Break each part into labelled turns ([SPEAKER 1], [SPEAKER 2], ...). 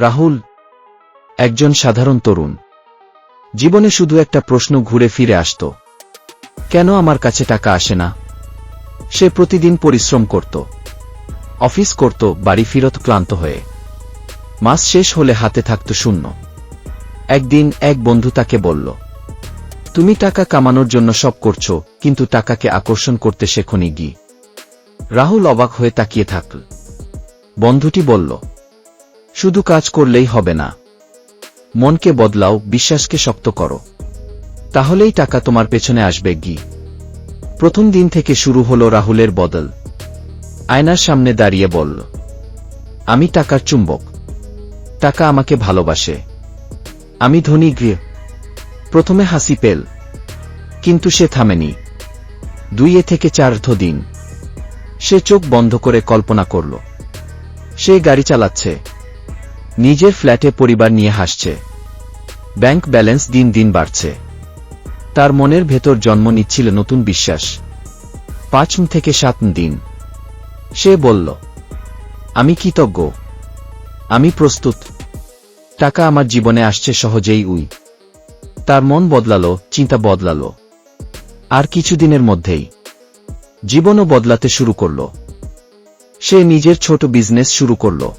[SPEAKER 1] রাহুল, একজন সাধারণ তরুণ। জীবনে শুধু একটা প্রশ্ন ঘুরে ফিরে আসত, কেন আমার কাছে টাকা আসে না? সে প্রতিদিন পরিশ্রম করত, অফিস করত, বাড়ি ফিরত ক্লান্ত হয়ে। মাস শেষ হলে হাতে থাকত শূন্য। একদিন এক বন্ধু তাকে বলল, তুমি টাকা কামানোর জন্য সব করছ, কিন্তু টাকাকে আকর্ষণ করতে শেখনি গি। রাহুল অবাক হয়ে তাকিয়ে থাকল। বন্ধুটি বলল শুধু কাজ করলেই হবে না। মনকে বদলাও, বিশ্বাসকে শক্ত করো। তাহলেই টাকা তোমার পেছনে আসবে, গি। প্রথম দিন থেকে শুরু হলো রাহুলের বদল। আয়নার সামনে দাঁড়িয়ে বলল, আমি টাকার চুম্বক। টাকা আমাকে ভালোবাসে। আমি ধনী গৃহ। প্রথমে হাসি পেল, কিন্তু সে থামেনি। দুইয়ে থেকে চার্ধ দিন। সে চোখ বন্ধ করে কল্পনা করল, সে গাড়ি চালাচ্ছে। নিজের ফ্ল্যাটে পরিবার নিয়ে হাসছে। ব্যাংক ব্যালেন্স দিন দিন বাড়ছে। তার মনের ভেতর জন্ম নিচ্ছিল নতুন বিশ্বাস। পাঁচ থেকে সাত দিন। সে বলল, আমি কৃতজ্ঞ। আমি প্রস্তুত। টাকা আমার জীবনে আসছে সহজেই উই। তার মন বদলালো, চিন্তা বদলালো। আর কিছুদিনের মধ্যেই জীবনও বদলাতে শুরু করল। সে নিজের ছোট বিজনেস শুরু করল।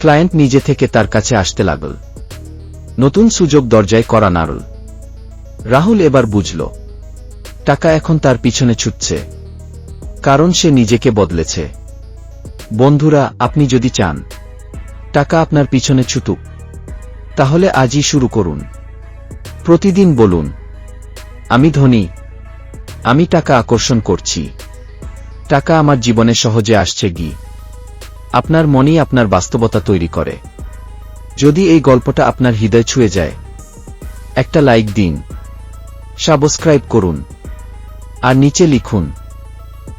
[SPEAKER 1] ক্লায়েন্ট নিজে থেকে তার কাছে আসতে লাগল। নতুন সুযোগ দরজায় করা নাড়ল। রাহুল এবার বুঝল, টাকা এখন তার পিছনে ছুটছে। কারণ সে নিজেকে বদলেছে। বন্ধুরা, আপনি যদি চান, টাকা আপনার পিছনে ছুটুক, তাহলে আজই শুরু করুন। প্রতিদিন বলুন, আমি ধনী, আমি টাকা আকর্ষণ করছি। টাকা আমার জীবনে সহজে আসছে গি আপনার মনেই আপনার বাস্তবতা তৈরি করে। যদি এই গল্পটা আপনার হৃদয় ছুঁয়ে যায়, একটা লাইক দিন, সাবস্ক্রাইব করুন, আর নিচে লিখুন,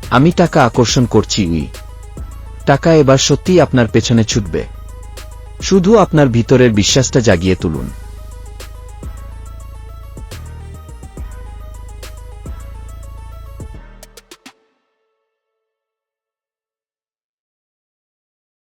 [SPEAKER 1] আমি টাকা আকর্ষণ করছি উই। টাকা এবার সত্যিই আপনার পেছনে ছুটবে। শুধু আপনার ভিতরের বিশ্বাসটা জাগিয়ে তুলুন।